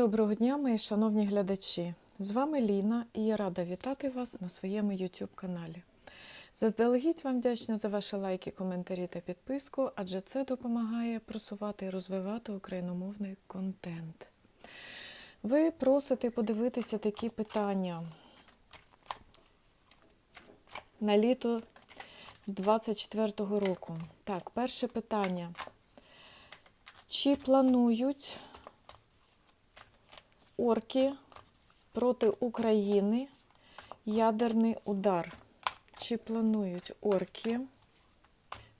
Доброго дня, мої шановні глядачі! З вами Ліна і я рада вітати вас на своєму YouTube каналі. Заздалегідь вам вдячна за ваші лайки, коментарі та підписку, адже це допомагає просувати і розвивати україномовний контент. Ви просите подивитися такі питання на літо 24-го року. Так, перше питання. Чи планують орки проти України ядерний удар. Чи планують орки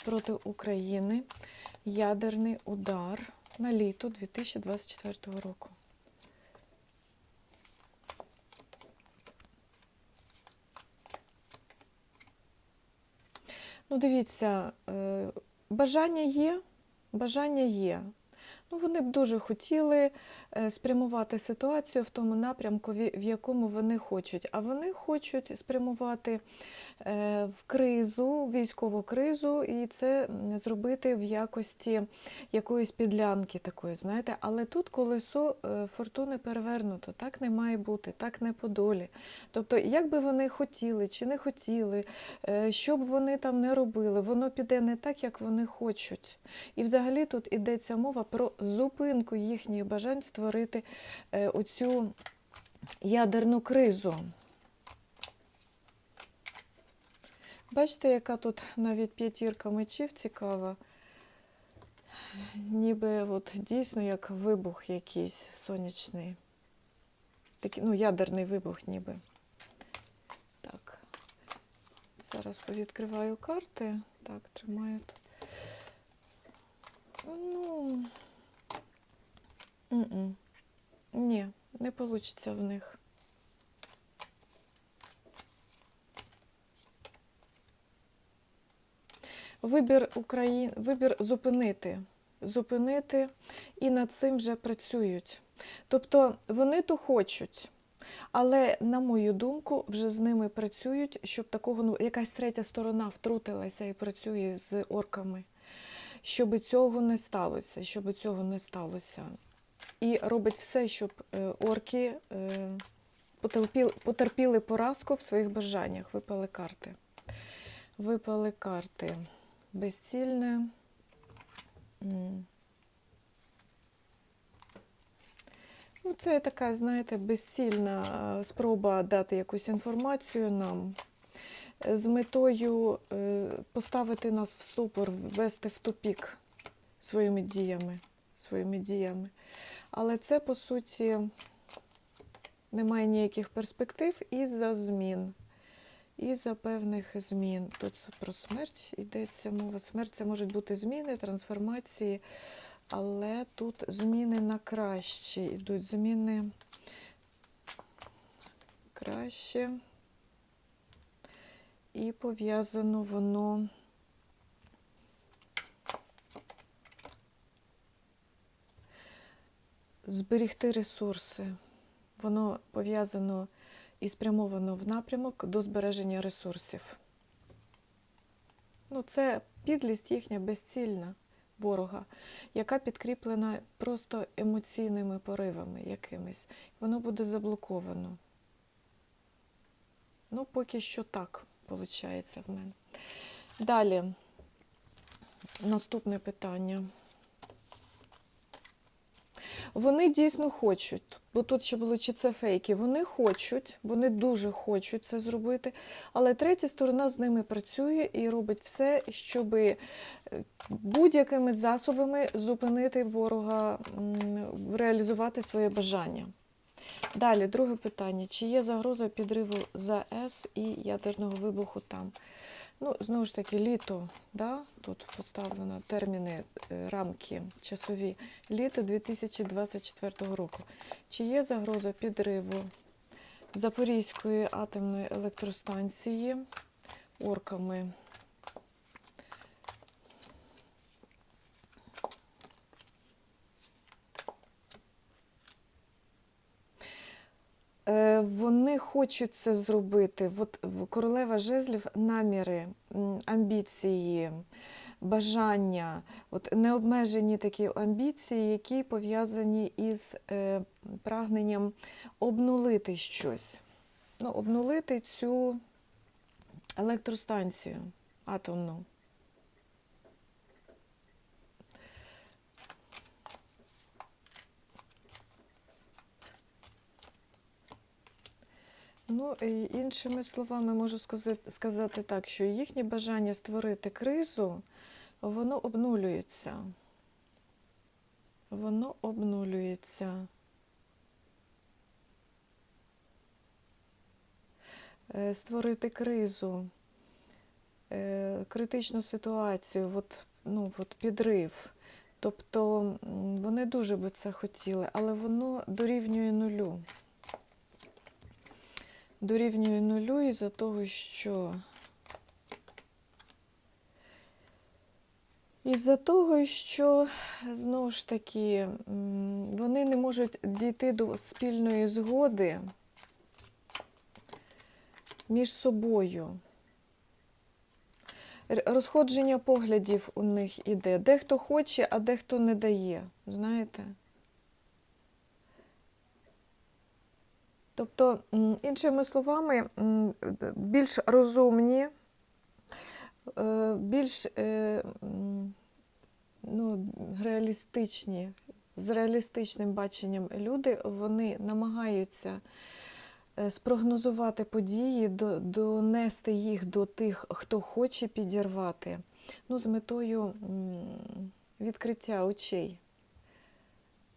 проти України ядерний удар на літо 2024 року? Ну, дивіться, е, бажання є, бажання є. Ну, вони б дуже хотіли е, спрямувати ситуацію в тому напрямку, в якому вони хочуть. А вони хочуть спрямувати в кризу, військову кризу, і це зробити в якості якоїсь підлянки такої, знаєте. Але тут колесо е, фортуни перевернуто, так не має бути, так не по долі. Тобто, як би вони хотіли чи не хотіли, е, що б вони там не робили, воно піде не так, як вони хочуть. І взагалі тут йдеться мова про зупинку їхніх бажань створити е, оцю ядерну кризу. Бачите, яка тут навіть п'ятірка мечів цікава. Ніби от дійсно як вибух якийсь сонячний. Такий, ну, ядерний вибух ніби. Так. Зараз повідкриваю карти. Так, тримаю тут. Ну. Ні, не вийде в них. Вибір Україн... вибір зупинити. Зупинити і над цим вже працюють. Тобто вони то хочуть, але, на мою думку, вже з ними працюють, щоб такого ну, якась третя сторона втрутилася і працює з орками щоб цього не сталося, щоб цього не сталося. І робить все, щоб е, орки е, потерпіли, потерпіли поразку в своїх бажаннях. Випали карти. Випали карти. Безцільне. Ну, це така, знаєте, безцільна е, спроба дати якусь інформацію нам з метою е, поставити нас в ступор, ввести в тупік своїми діями. Своїми діями. Але це, по суті, немає ніяких перспектив із-за змін. І-за певних змін. Тут про смерть йдеться мова. Смерть це можуть бути зміни, трансформації, але тут зміни на краще. Йдуть зміни краще. І пов'язано воно. Зберігти ресурси. Воно пов'язано і спрямовано в напрямок до збереження ресурсів. Ну, це підлість їхня безцільна ворога, яка підкріплена просто емоційними поривами якимись. Воно буде заблоковано. Ну, поки що так виходить в мене. Далі, наступне питання. Вони дійсно хочуть, бо тут ще було чи це фейки. Вони хочуть, вони дуже хочуть це зробити, але третя сторона з ними працює і робить все, щоб будь-якими засобами зупинити ворога, реалізувати своє бажання. Далі, друге питання: чи є загроза підриву ЗАЕС і ядерного вибуху там? Ну, знову ж таки, літо, да? тут поставлено терміни, е, рамки часові. Літо 2024 року. Чи є загроза підриву Запорізької атомної електростанції орками? Е, Хочуть це зробити. От королева жезлів наміри, амбіції, бажання, от необмежені такі амбіції, які пов'язані із е, прагненням обнулити щось. Ну, обнулити цю електростанцію атомну. Ну, і іншими словами, можу сказати, так, що їхнє бажання створити кризу, воно обнулюється. Воно обнулюється. Е, Створити кризу, е, критичну ситуацію, от, ну, от підрив. Тобто вони дуже би це хотіли, але воно дорівнює нулю дорівнює нулю із-за того, що із-за того, що знову ж таки вони не можуть дійти до спільної згоди між собою. Розходження поглядів у них іде. Дехто хоче, а дехто не дає. Знаєте? Тобто, іншими словами, більш розумні, е, більш е, ну, реалістичні, з реалістичним баченням люди, вони намагаються е, спрогнозувати події, донести їх до тих, хто хоче підірвати, ну, з метою відкриття очей.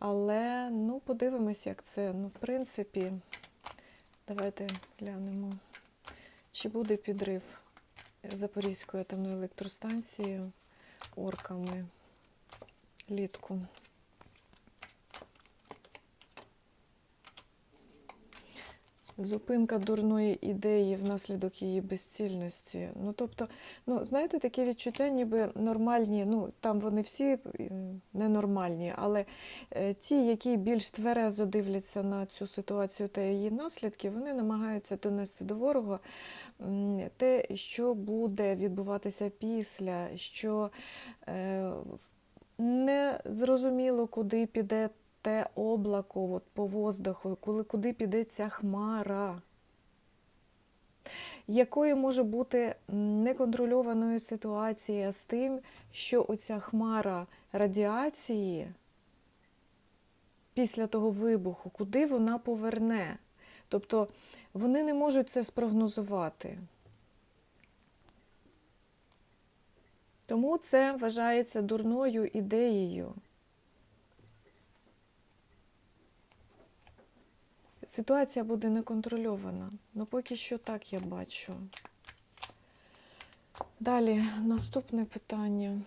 Але ну, подивимось, як це. Ну, в принципі, давайте глянемо, чи буде підрив Запорізької атомної електростанції орками літку. Зупинка дурної ідеї внаслідок її безцільності. Ну, тобто, ну, знаєте, таке відчуття, ніби нормальні, ну, там вони всі ненормальні, але е, ті, які більш тверезо дивляться на цю ситуацію та її наслідки, вони намагаються донести до ворога те, що буде відбуватися після, що е, не зрозуміло, куди піде те облако от, по воздуху, коли, куди піде ця хмара. Якою може бути неконтрольованою ситуація з тим, що оця хмара радіації після того вибуху, куди вона поверне? Тобто вони не можуть це спрогнозувати. Тому це вважається дурною ідеєю. Ситуація буде неконтрольована. Ну, поки що так я бачу. Далі, наступне питання.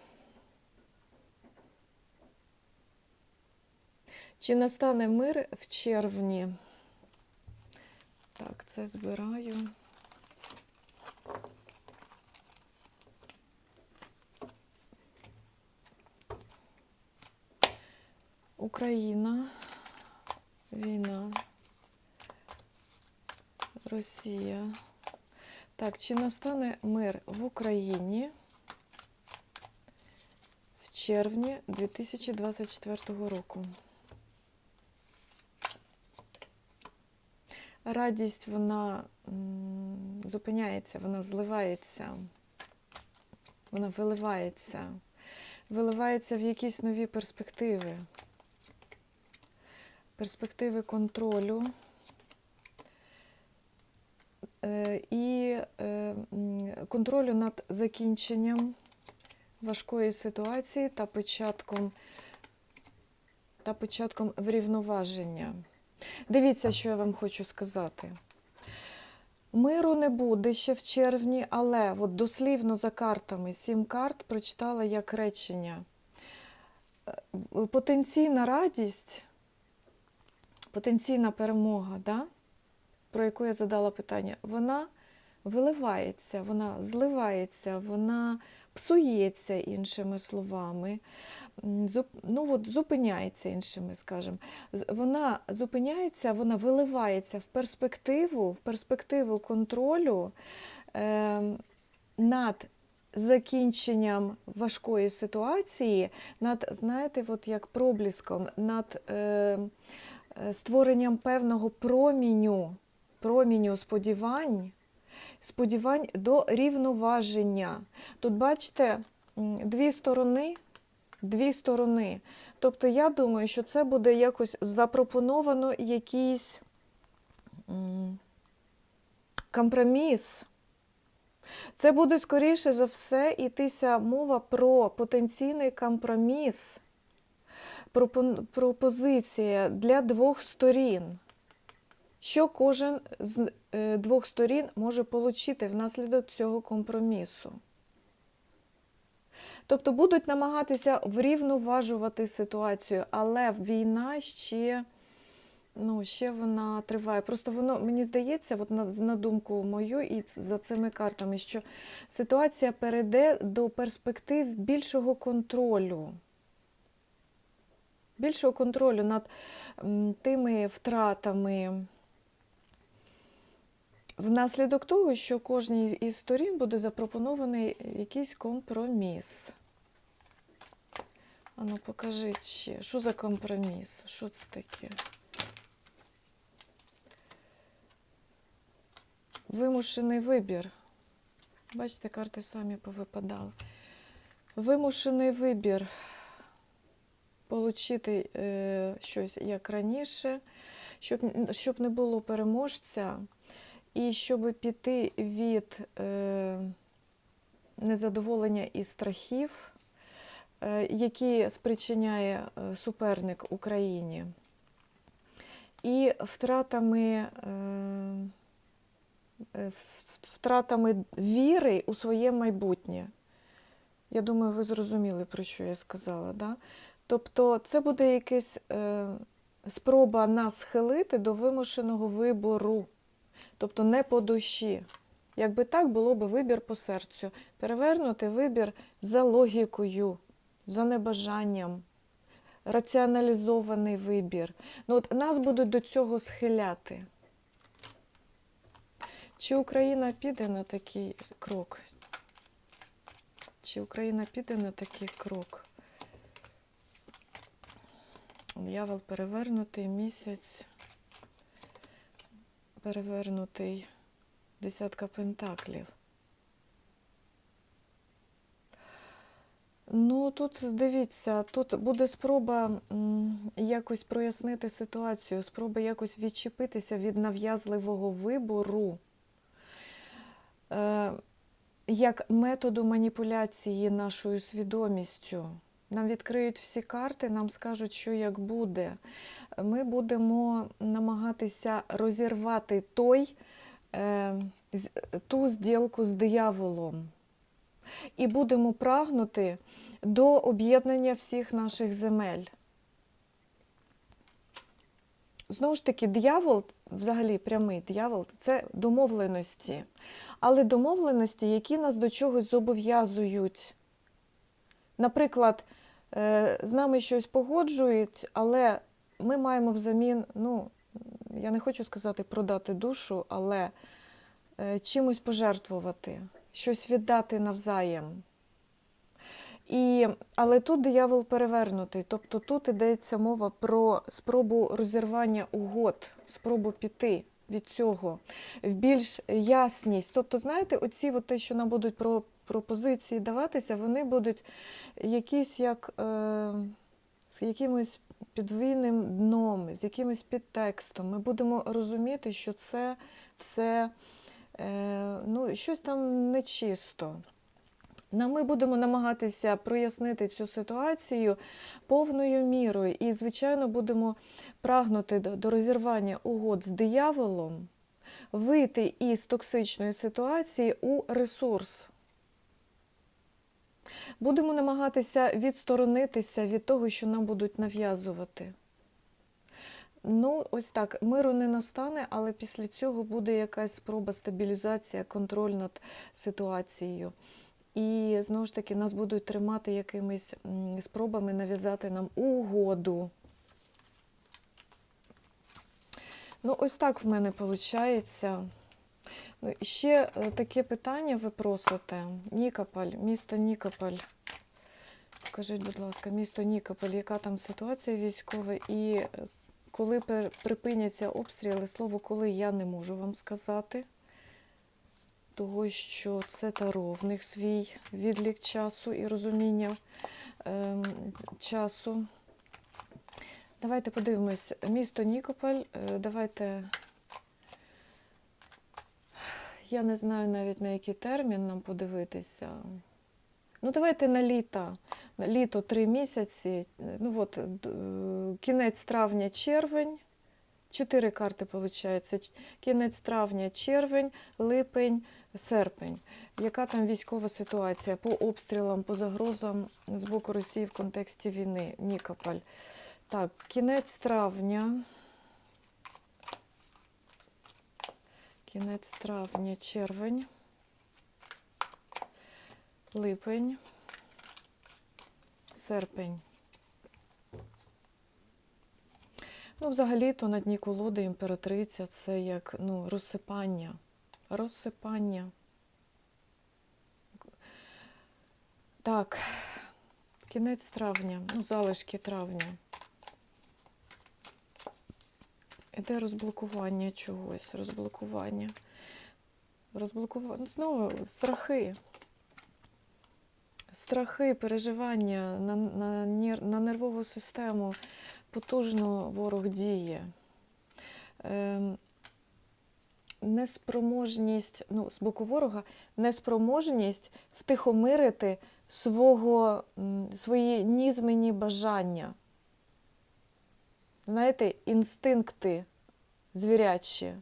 Чи настане мир в червні? Так, це збираю. Україна, війна, Росія. Так, чи настане мир в Україні в червні 2024 року? Радість, вона зупиняється, вона зливається, вона виливається, виливається в якісь нові перспективи, перспективи контролю і е, контролю над закінченням важкої ситуації та початком, та початком врівноваження. Дивіться, що я вам хочу сказати. Миру не буде ще в червні, але от дослівно за картами, сім карт прочитала як речення. Е, Потенційна радість, потенційна перемога, да? Про яку я задала питання, вона виливається, вона зливається, вона псується, іншими словами. Ну, от, зупиняється, іншими скажемо. З- Вона зупиняється, вона виливається в перспективу, в перспективу контролю е, над закінченням важкої ситуації, над, знаєте, от як пробліском, над е, е, створенням певного проміню, проміню сподівань, сподівань до рівноваження. Тут, бачите, дві сторони. Дві сторони. Тобто, я думаю, що це буде якось запропоновано якийсь компроміс. Це буде, скоріше за все, йтися мова про потенційний компроміс, пропозиція для двох сторін. Що кожен з е, двох сторін може отримати внаслідок цього компромісу. Тобто будуть намагатися врівноважувати ситуацію, але війна ще, ну, ще вона триває. Просто воно, мені здається, от на, на думку мою і за цими картами, що ситуація перейде до перспектив більшого контролю. Більшого контролю над тими втратами. Внаслідок того, що кожній із сторін буде запропонований якийсь компроміс. Ану, покажіть ще, що за компроміс? Що це таке? Вимушений вибір. Бачите, карти самі повипадали. Вимушений вибір. Получити е, щось як раніше, щоб, щоб не було переможця. І щоб піти від е, незадоволення і страхів, е, які спричиняє е, суперник Україні, і втратами, е, е, втратами віри у своє майбутнє. Я думаю, ви зрозуміли, про що я сказала. Да? Тобто, це буде якась е, спроба нас схилити до вимушеного вибору тобто не по душі. Якби так, було б вибір по серцю. Перевернути вибір за логікою, за небажанням, раціоналізований вибір. Ну, от нас будуть до цього схиляти. Чи Україна піде на такий крок? Чи Україна піде на такий крок? Д'явол перевернутий місяць перевернутий десятка пентаклів. Ну, тут дивіться, тут буде спроба якось прояснити ситуацію, спроба якось відчепитися від нав'язливого вибору е, як методу маніпуляції нашою свідомістю. Нам відкриють всі карти, нам скажуть, що як буде. Ми будемо намагатися розірвати той, е, ту зділку з дияволом. І будемо прагнути до об'єднання всіх наших земель. Знову ж таки, диявол, взагалі прямий диявол, це домовленості. Але домовленості, які нас до чогось зобов'язують. Наприклад, з нами щось погоджують, але ми маємо взамін, ну, я не хочу сказати продати душу, але е, чимось пожертвувати, щось віддати навзаєм. І, але тут диявол перевернутий, тобто тут йдеться мова про спробу розірвання угод, спробу піти від цього в більш ясність. Тобто, знаєте, оці от те, що нам будуть про пропозиції даватися, вони будуть якісь як е, з якимось підвійним дном, з якимось підтекстом. Ми будемо розуміти, що це все е, ну, щось там нечисто. Ми будемо намагатися прояснити цю ситуацію повною мірою і, звичайно, будемо прагнути до розірвання угод з дияволом, вийти із токсичної ситуації у ресурс. Будемо намагатися відсторонитися від того, що нам будуть нав'язувати. Ну, ось так, миру не настане, але після цього буде якась спроба стабілізація, контроль над ситуацією. І знову ж таки нас будуть тримати якимись спробами нав'язати нам угоду. Ну, ось так в мене виходить. Ну, ще е, таке питання ви просите. Нікополь, місто Нікополь. Скажіть, будь ласка, місто Нікополь, яка там ситуація військова і е, коли припиняться обстріли, слово коли я не можу вам сказати, того що це таро, в них свій відлік часу і розуміння ем, часу. Давайте подивимось. Місто Нікополь, е, давайте. Я не знаю навіть на який термін нам подивитися. Ну, давайте на літо. На літо три місяці. Ну от е, кінець травня, червень. Чотири карти виходить. Кінець травня, червень, липень, серпень. Яка там військова ситуація по обстрілам, по загрозам з боку Росії в контексті війни? Нікополь. Так, кінець травня. Кінець травня, червень, липень, серпень. Ну, взагалі-то на дні колоди імператриця це як ну, розсипання. Розсипання. Так, кінець травня, ну, залишки травня. Іде розблокування чогось, розблокування. Розблокування. Знову страхи. Страхи, переживання на, на, на нервову систему потужно ворог діє. Ем, неспроможність, ну, з боку ворога, неспроможність втихомирити свого, свої нізмені бажання. Знаєте, інстинкти звірячі.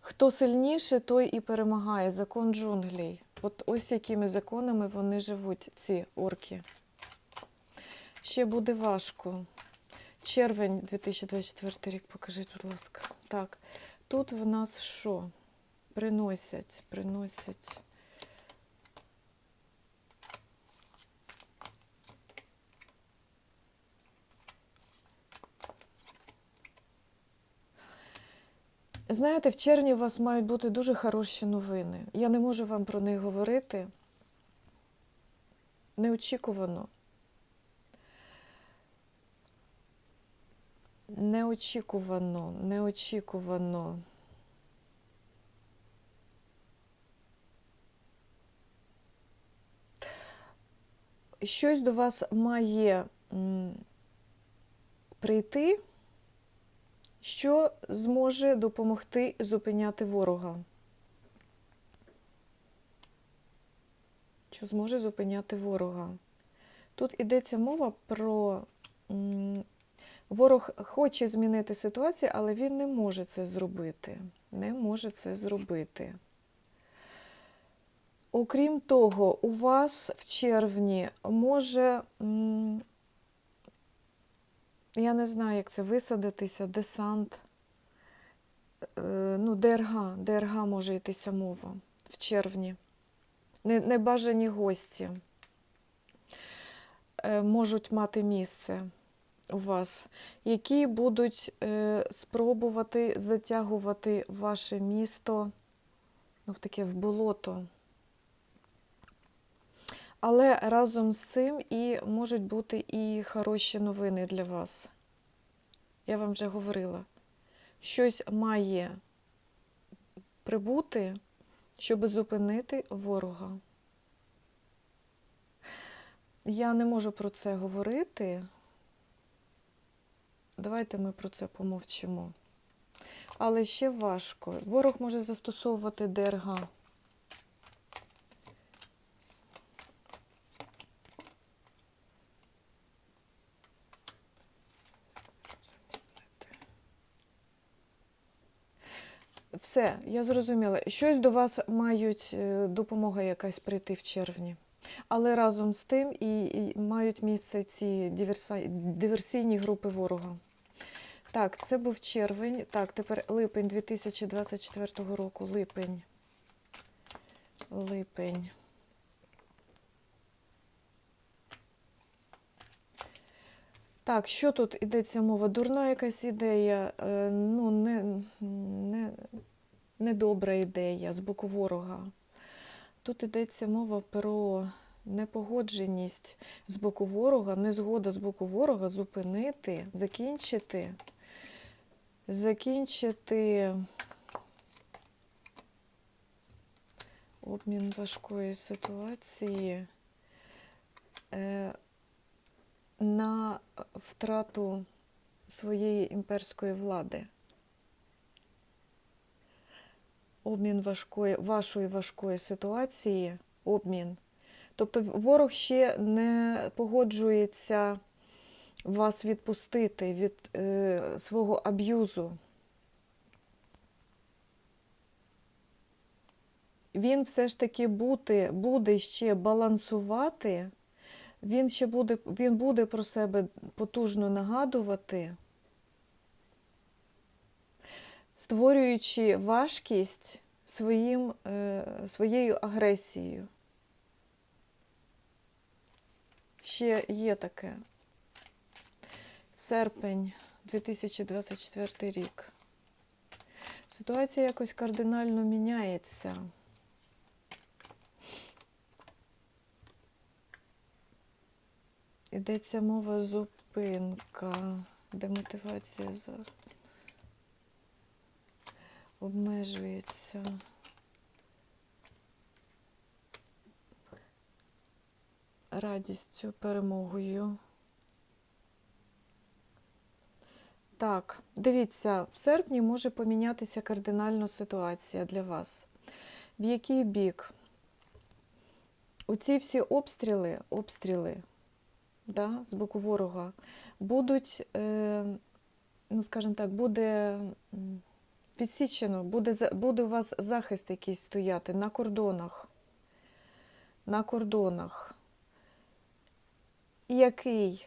Хто сильніше, той і перемагає. Закон джунглей. От ось якими законами вони живуть, ці орки. Ще буде важко. Червень 2024 рік, покажіть, будь ласка. Так, тут в нас що? Приносять, приносять. Знаєте, в червні у вас мають бути дуже хороші новини. Я не можу вам про них говорити. Неочікувано. Неочікувано, неочікувано. Щось до вас має прийти, що зможе допомогти зупиняти ворога. Що зможе зупиняти ворога. Тут йдеться мова про ворог хоче змінити ситуацію, але він не може це зробити. Не може це зробити. Окрім того, у вас в червні може, я не знаю, як це висадитися, десант, е, ну, ДРГ, ДРГ може йтися мова в червні. Не- Небажані гості е, можуть мати місце у вас, які будуть е, спробувати затягувати ваше місто ну, в таке в болото. Але разом з цим і можуть бути і хороші новини для вас. Я вам вже говорила. Щось має прибути, щоб зупинити ворога. Я не можу про це говорити. Давайте ми про це помовчимо. Але ще важко. Ворог може застосовувати ДРГ. Все, я зрозуміла. Щось до вас мають е, допомога якась прийти в червні. Але разом з тим і, і мають місце ці диверса... диверсійні групи ворога. Так, це був червень. Так, тепер липень 2024 року. Липень. Липень. Так, що тут йдеться мова? Дурна якась ідея. Е, ну, не, не, недобра ідея з боку ворога. Тут йдеться мова про непогодженість з боку ворога, незгода з боку ворога зупинити, закінчити, закінчити обмін важкої ситуації е, на втрату своєї імперської влади. Обмін важкої, вашої важкої ситуації, обмін. Тобто ворог ще не погоджується вас відпустити від е, свого аб'юзу. Він все ж таки бути, буде ще балансувати, він ще буде, він буде про себе потужно нагадувати, створюючи важкість своїм, е, своєю агресією. Ще є таке. Серпень 2024 рік. Ситуація якось кардинально міняється. Йдеться мова зупинка, демотивація за... обмежується. Радістю, перемогою. Так, дивіться, в серпні може помінятися кардинально ситуація для вас. В який бік? Оці всі обстріли, обстріли да, з боку ворога будуть, е, ну скажімо так, буде відсічено, буде, буде у вас захист якийсь стояти на кордонах. На кордонах, який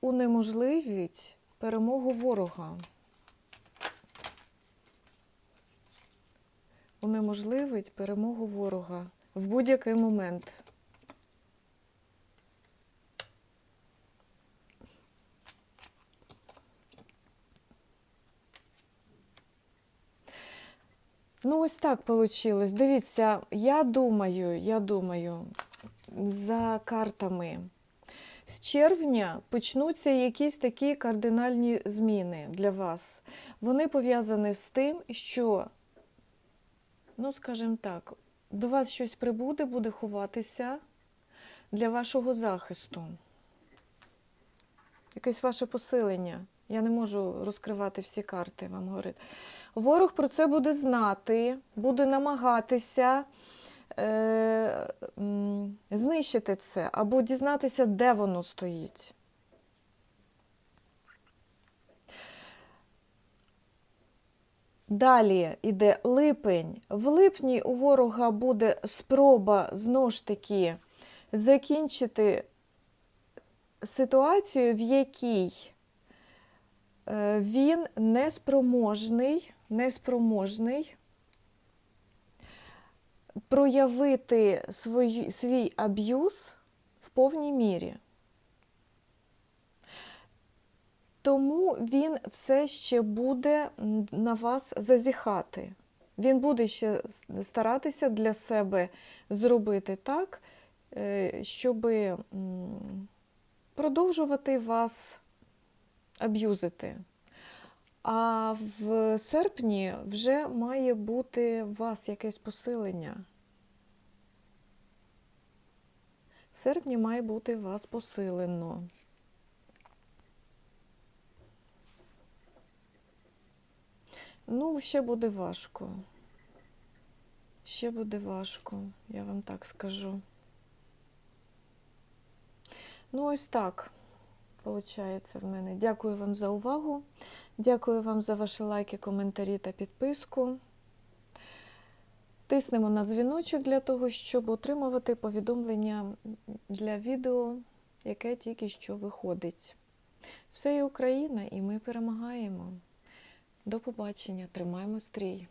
унеможливить перемогу ворога. Унеможливить перемогу ворога в будь-який момент. Ну, ось так вийшло. Дивіться, я думаю, я думаю, за картами. З червня почнуться якісь такі кардинальні зміни для вас. Вони пов'язані з тим, що, ну, скажімо так, до вас щось прибуде, буде ховатися для вашого захисту. Якесь ваше посилення. Я не можу розкривати всі карти, вам говорити. Ворог про це буде знати, буде намагатися е, знищити це або дізнатися, де воно стоїть. Далі йде липень. В липні у ворога буде спроба знову ж таки закінчити ситуацію, в якій е, він неспроможний, неспроможний проявити свій, свій аб'юз в повній мірі. Тому він все ще буде на вас зазіхати. Він буде ще старатися для себе зробити так, щоб продовжувати вас аб'юзити. А в серпні вже має бути у вас якесь посилення. В серпні має бути вас посилено. Ну, ще буде важко. Ще буде важко, я вам так скажу. Ну, ось так виходить в мене. Дякую вам за увагу. Дякую вам за ваші лайки, коментарі та підписку. Тиснемо на дзвіночок для того, щоб отримувати повідомлення для відео, яке тільки що виходить. Все є Україна, і ми перемагаємо. До побачення, тримаємо стрій!